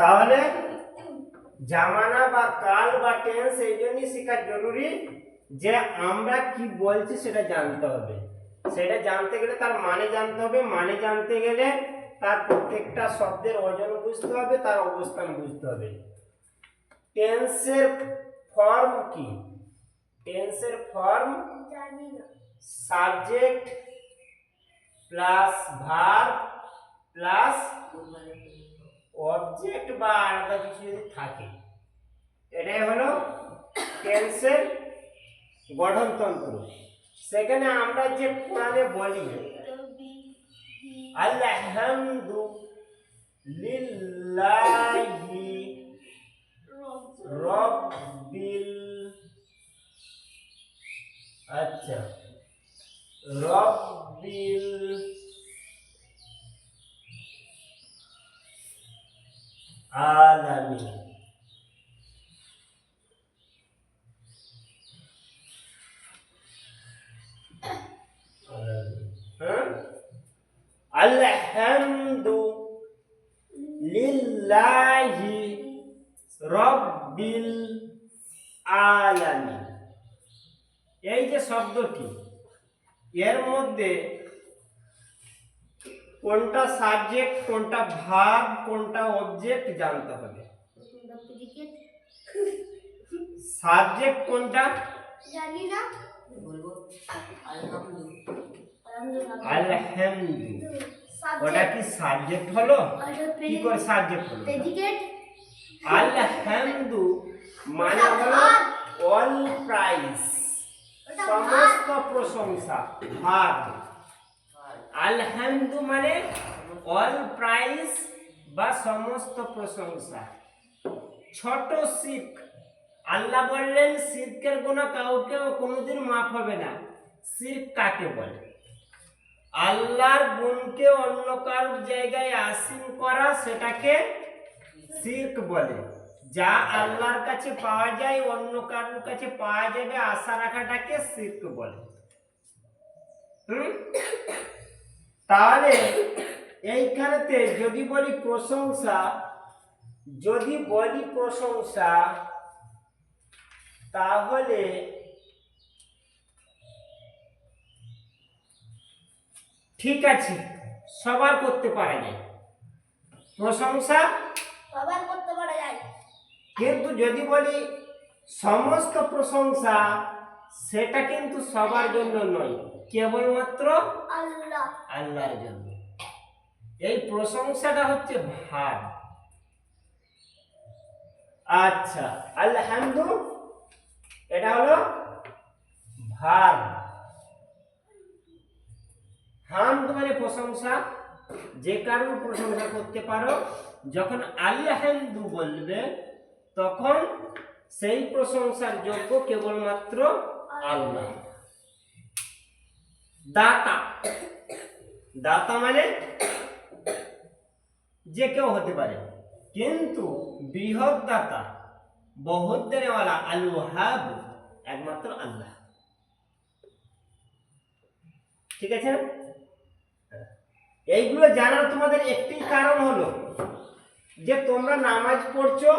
তাহলে জামানা বা কাল বা টেন্স এই জন্যই শেখা জরুরি যে আমরা কি বলছি সেটা জানতে হবে। সেটা জানতে গেলে তার মানে জানতে হবে মানে জানতে গেলে তার প্রত্যেকটা শব্দের ওজন বুঝতে হবে, তার অবস্থান বুঝতে হবে। টেন্সের ফর্ম কি? টেন্সের form subject plus verb plus object বা আলাদা কিছু যদি থাকে, এটাই হলো টেন্সের গঠনতন্ত্র। সেখানে আমরা যে কোরআনে বলি, আলহামদু লিল্লাহি রব্বিল আচ্ছা রব্বিল আলামিন। হ্যাঁ? আলহামদু লিল্লাহি রব্বিল আলামিন। এই যে শব্দটি এর মধ্যে কোনটা সাবজেক্ট কোনটা ভাব কোনটা অবজেক্ট জানতে হবে। সাবজেক্ট কোনটা? জানি না। বলব? আলহামদুলিল্লাহ। আলহামদু ওটা কি সাবজেক্ট হলো? কি করে সাবজেক্ট হলো? প্রেডিকেট আলহামদু মানে হলো অল প্রাইস সমস্ত প্রশংসা। ভাগ। আলহামদু মানে অল প্রাইস বা সমস্ত প্রশংসা। ছোট শিখ, আল্লাহ বললেন, শিরকের গুণা কাউকেও কোনোদিন মাফ হবে না। শিরক কাকে বলে? আল্লাহর গুণকে অন্য কারোর জায়গায় আসীন করা সেটাকে শিরক বলে। যা আল্লাহর কাছে পাওয়া যায়, অন্য কারোর কাছে পাওয়া যাবে, আশা রাখাটাকে শিরক বলে। হুম? তাহলে এইখানেতে যদি বলি প্রশংসা যদি বলি প্রশংসা তাহলে ঠিক আছে সবার করতে পারা যায়। প্রশংসা সবার করতে পারা যায়। কিন্তু যদি বলি সমস্ত প্রশংসা সেটা কিন্তু সবার জন্য নয় কেবলমাত্র আল্লাহ। আল্লাহর জন্য। এই প্রশংসাটা হচ্ছে ভাব আচ্ছা আলহামদু এটা হলো ভাব হামদ মানে প্রশংসা যে কারণ প্রশংসা করতে পারো যখন আল্লাহামদু বলবে তখন সেই প্রশংসার যোগ্য কেবলমাত্র আল্লাহ। দাতা। দাতা মানে যে কেউ হতে পারে। কিন্তু বৃহৎ দাতা, বহুত দেনেওয়ালা আল একমাত্র আল্লাহ। ঠিক আছে? এইগুলো জানার তোমাদের একটি কারণ হলো যে তোমরা নামাজ পড়ছো,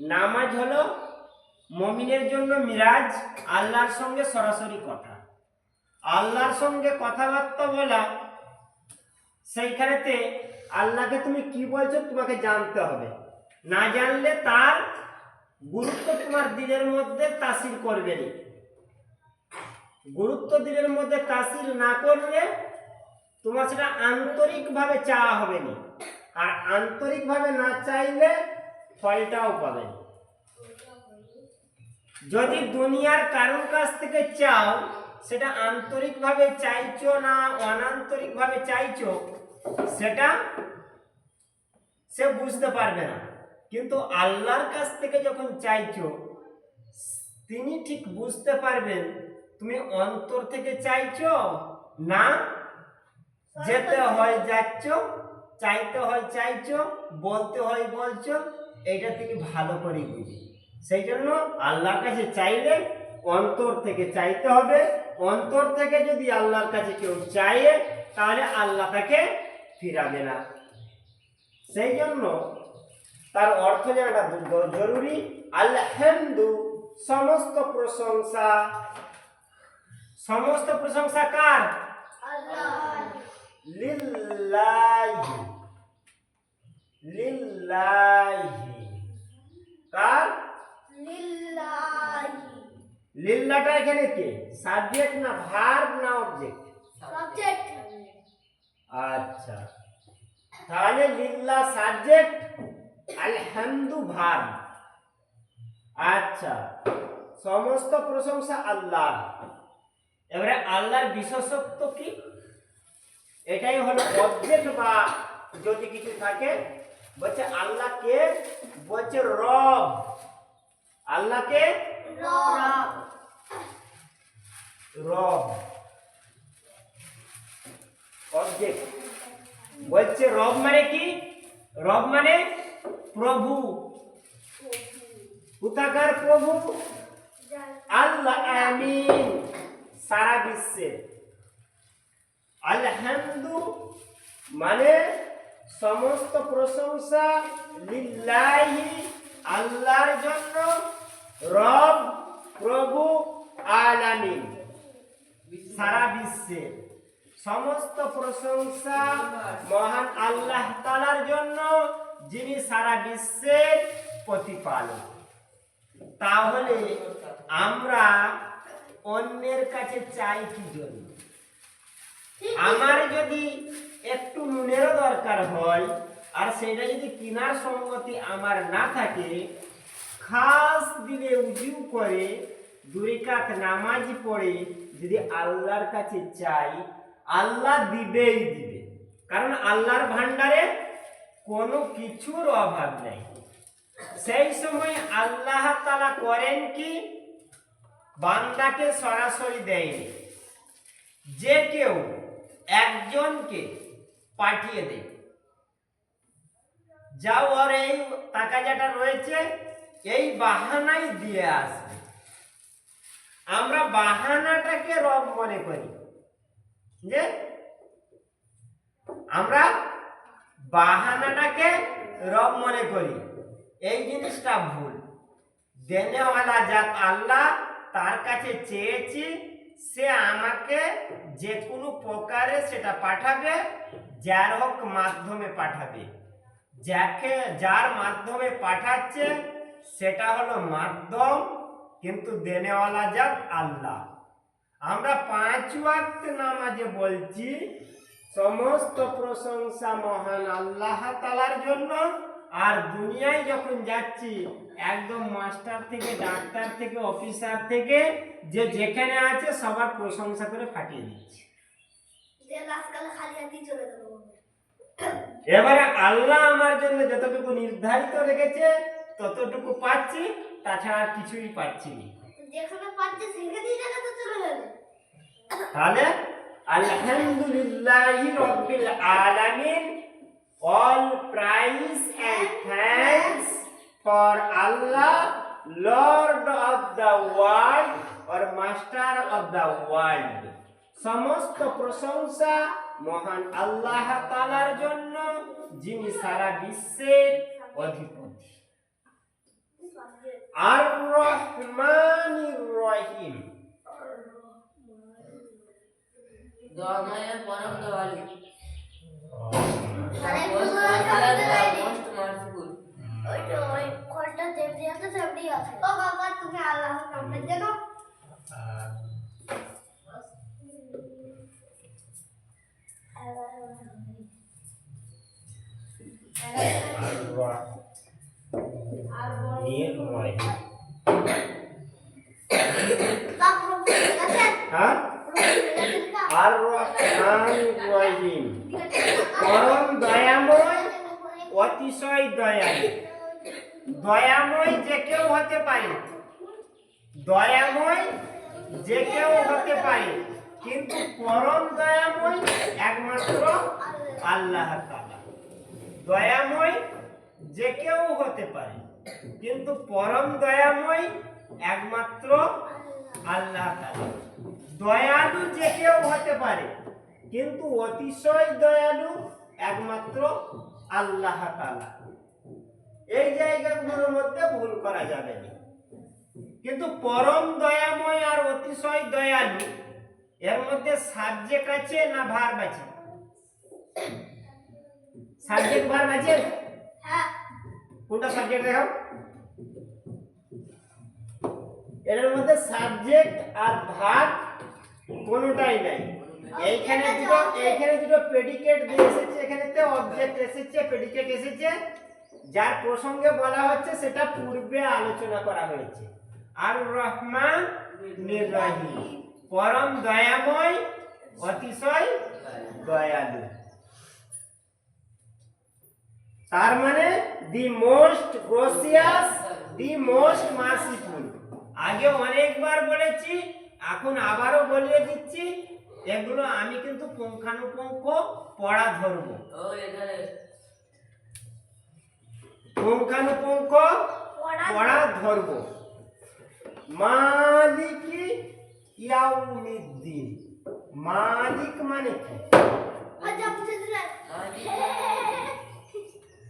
নামাজ হলো মমিনের জন্য মিরাজ আল্লাহর সঙ্গে সরাসরি কথা। আল্লাহর সঙ্গে কথাবার্তা বলা, সেইখানেতে আল্লাহকে তুমি কি বলছো তোমাকে জানতে হবে। না জানলে তার গুরুত্ব তোমার দিলের মধ্যে তাসির করবে না। গুরুত্ব দিলের মধ্যে তাসির না করলে তোমার সেটা আন্তরিকভাবে চাওয়া হবে না। আর আন্তরিকভাবে না চাইলে ফলটাও পাবে না। যদি দুনিয়ার কারোর কাছ থেকে চাও, সেটা আন্তরিকভাবে চাইছো না অনান্তরিকভাবে চাইছো, সেটা সে বুঝতে পারবে না। কিন্তু আল্লাহর কাছ থেকে যখন চাইছো, তিনি ঠিক বুঝতে পারবেন তুমি অন্তর থেকে চাইছো না যেতে হয় যাচ্ছ, চাইতে হয় চাইছো, বলতে হয় বলছো এটা তিনি ভালো করে বুঝি সেই জন্য আল্লাহর কাছে চাইলে অন্তর থেকে চাইতে হবে। অন্তর থেকে যদি আল্লাহর কাছে কেউ চাইয়ে তাহলে আল্লাহ তাকে ফিরাবে না। সেই জন্য তার অর্থ জানাটা জরুরি। আলহামদু সমস্ত প্রশংসা। সমস্ত প্রশংসা কার? আল্লাহ লিল্লাহি। লিল্লাহি কার লিল্লাহি লিল্লাটা এখানে কে? সাবজেক্ট না ভার্ব না অবজেক্ট সাবজেক্ট আচ্ছা। তাহলে লিল্লা সাবজেক্ট আলহামদু ভার্ব আচ্ছা। সমস্ত প্রশংসা আল্লাহ। এবারে আল্লাহর বিশেষত্ব কি? এটাই হলো অবজেক্ট বা যদি কিছু থাকে বলছে আল্লাহকে বলছে রব। আল্লাহকে রব। রব। অবজেক্ট বলছে রব মানে কি? রব মানে প্রভু। কোথাকার প্রভু? আল্লাহ আমিন। সারা আলহামদু মানে সমস্ত প্রশংসা লিল্লাহি, আল্লাহর জন্য। রব, প্রভু আলামিন। সারা বিশ্বে সমস্ত প্রশংসা মহান আল্লাহ তালার জন্য যিনি সারা বিশ্বের প্রতিপালক। তাহলে আমরা অন্যের কাছে চাই কি জন্য? আমার যদি একটু নুনেরও দরকার হয়, আর সেটা যদি কিনার সঙ্গতি আমার না থাকে, খাস দিলে উজু করে দুই কাত নামাজ পড়ে যদি আল্লাহর কাছে চাই, আল্লাহ দিবেই দিবে। কারণ আল্লাহর ভান্ডারে কোনো কিছুর অভাব নেই। সেই সময় আল্লাহ তালা করেন কি? বান্দাকে সরাসরি দেয়নি। যে কেউ একজনকে পাঠিয়ে দেয়। যাও ওর এই টাকা যেটা রয়েছে, এই বাহানাই দিয়ে আসবে আমরা বাহানাটাকে রব মনে করি। যে আমরা বাহানাটাকে রব মনে করি। এই জিনিসটা ভুল। দেনেওয়ালা যাক আল্লাহ, তার কাছে চেয়েছি, সে আমাকে যে কোনো প্রকারে সেটা পাঠাবে, যার হোক মাধ্যমে পাঠাবে। যাকে, যার মাধ্যমে পাঠাচ্ছে, সেটা হলো মাধ্যম। কিন্তু দেনেওয়ালা যাক আল্লাহ। আমরা পাঁচ ওয়াক্ত নামাজে বলছি সমস্ত প্রশংসা মহান আল্লাহ তালার জন্য। আর দুনিয়ায় যখন যাচ্ছি একদম মাস্টার থেকে ডাক্তার থেকে অফিসার থেকে যে যেখানে আছে সবার প্রশংসা করে ফাটিয়ে দিচ্ছি। এবারে আল্লাহ আমার জন্য যতটুকু নির্ধারিত রেখেছে ততটুকু পাচ্ছি। তাছাড়া আর কিছুই পাচ্ছি না। যেখানে পাচ্ছে সেখানেই টাকা তো চলে গেল। তাহলে আলহামদুলিল্লাহ রব্বিল আলামিন all praise and thanks for Allah lord of the world or master of the world সমস্ত প্রশংসা মহান আল্লাহ তালার জন্য যিনি সারা বিশ্বের অধিপতি। আর রহমানির রহিম দয়াময়ের পরম দয়ালু আরে জানো হ্যাঁ? আর রহিম পরম দয়াময় অতিশয় দয়াময় যে কেউ হতে পারে। দয়াময় যে কেউ হতে পারে। কিন্তু পরম দয়াময় একমাত্র আল্লাহ তাআলা। দয়াময় যে কেউ হতে পারে। কিন্তু পরম দয়াময় একমাত্র আল্লাহ দয়ালু যে কেউ হতে পারে, কিন্তু অতিশয় দয়ালু একমাত্র আল্লাহ তাআলা। এই জায়গাগুলোর মধ্যে ভুল করা যাবে না। কিন্তু পরম দয়াময় আর অতিশয় দয়ালু, এর মধ্যে সাবজেক্ট আছে না ভার্ব আছে? সাবজেক্ট ভার্ব আছে? কোনটা সাবজেক্ট দেখাও এর মধ্যে সাবজেক্ট আর ভাগ কোনোটাই নাই। এইখানে দুটো এইখানে দুটো প্রেডিকেট দিয়ে এসেছে এখানেতে অবজেক্ট এসেছে প্রেডিকেট এসেছে। যার প্রসঙ্গে বলা হচ্ছে সেটা পূর্বে আলোচনা করা হয়েছে। আর রহমান নির্বাহী। পরম দয়াময় অতিশয় দয়ালু। তার মানে the most gracious the most merciful আগে অনেকবার বলেছি এখন আবারও বলিয়ে দিচ্ছি এগুলো আমি কিন্তু পুঙ্খানুপুঙ্খ পড়া ধরবো। পুঙ্খানুপুঙ্খ পড়া পড়া ধরবো। মালিকি ইয়াউমিদ্দিন। মালিক মানে কি মজা বুঝে দিলেন মালিক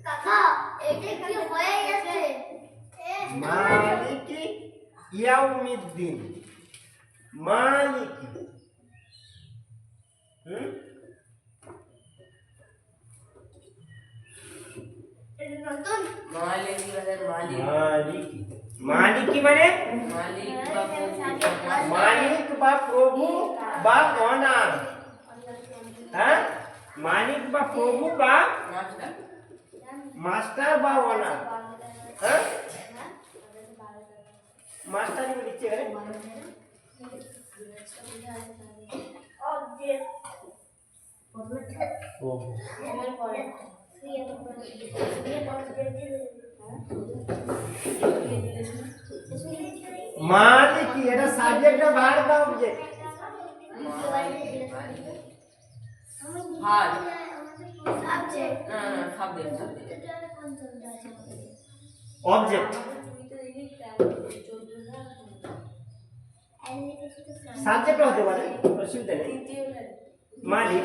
কাকা এটা কি হয়ে গেছে? মালিকি ইয়াউমিদ্দিন মালিকি হুম এটা নতুন মালিক মানে মালিক মালিকি মালিকি মানে মালিক বা প্রভু মালিক বা প্রভু বা অনার হ্যাঁ মালিক বা প্রভু বা মাস্টার মাস্টার বা অনার হ্যাঁ মাস্টার লিখছে এখানে অবজেক্ট প্রভু মালিকি এটা সাবজেক্ট না ভার্ব বা অবজেক্ট হার সাবজেক্ট না না সাবজেক্ট সাবজেক্ট অবজেক্ট সাবজেক্ট হতে পারে অসুবিধা নেই মালিক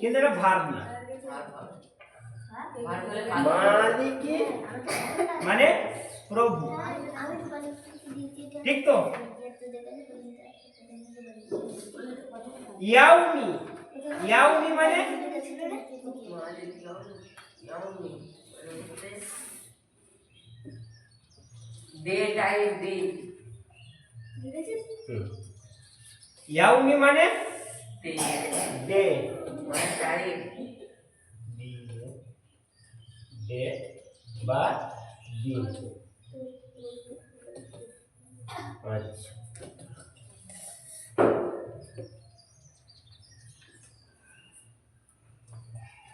কিন্তু এটা ভার্ব না হার হার হার বলে কাজ মালিকি মানে প্রভু ঠিক তো ইয়াউমি ইয়াউমি মানে মালিক ইয়াউমি ডে টাইম দিন ইয়াউমি মানে ডে ডে মানে টাইম ডে বা দিন আচ্ছা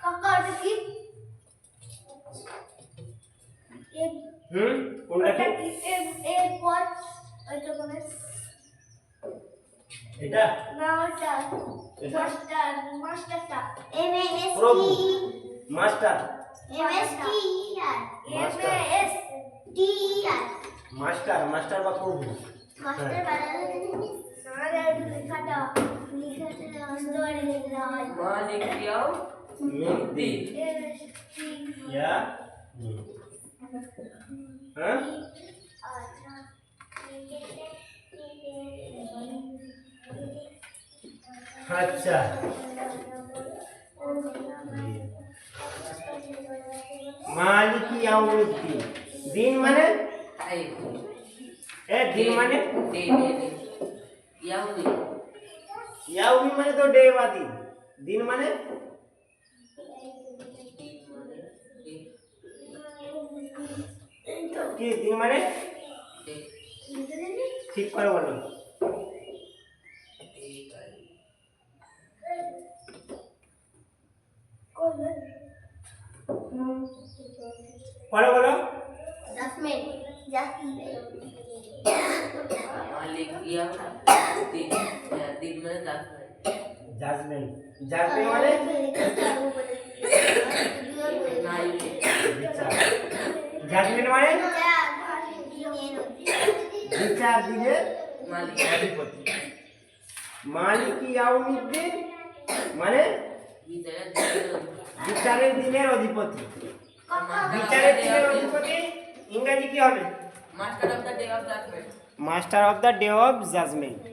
কাকা এটা কি এক হুম কোনটা ওটা কি কি এর এর পর ওইটা কোনে এটা না ওটা এটা? মাস্টার মাস্টারটা এম এ এস প্রভু T master M S T R M master. A S T R master master বা প্রভু মাস্টার বানালে না লেখাটা লেখাটা আন্দোলন লিখা হয় মালিক ইয়াও মিদ্দি এম এস টি ইয়া হ্যাঁ আচ্ছা মালিকি ইয়াউমিদ্দিন দিন মানে? এ, দিন মানে? ইয়াউমি ইয়াউমি মানে তো ডে বা দিন দিন মানে? কি, দিন মানে? ঠিক করে বলো বলো জাসমিন জাসমিন মালিক ইয়াও দিন দিন মানে দশ মিনিট জাজমেন্ট জাজমেন্ট মানে নাইট বিচার জাজমেন্ট মানে বিচার দিনের মালিক অধিপতি মালিকি ইয়াউমিদ্দিন মানে ভিতরে দিন বিচারের দিনের অধিপতি বিচারের দিনের অধিপতি ইংরেজি কি হবে master of the day of judgement master of the day of judgement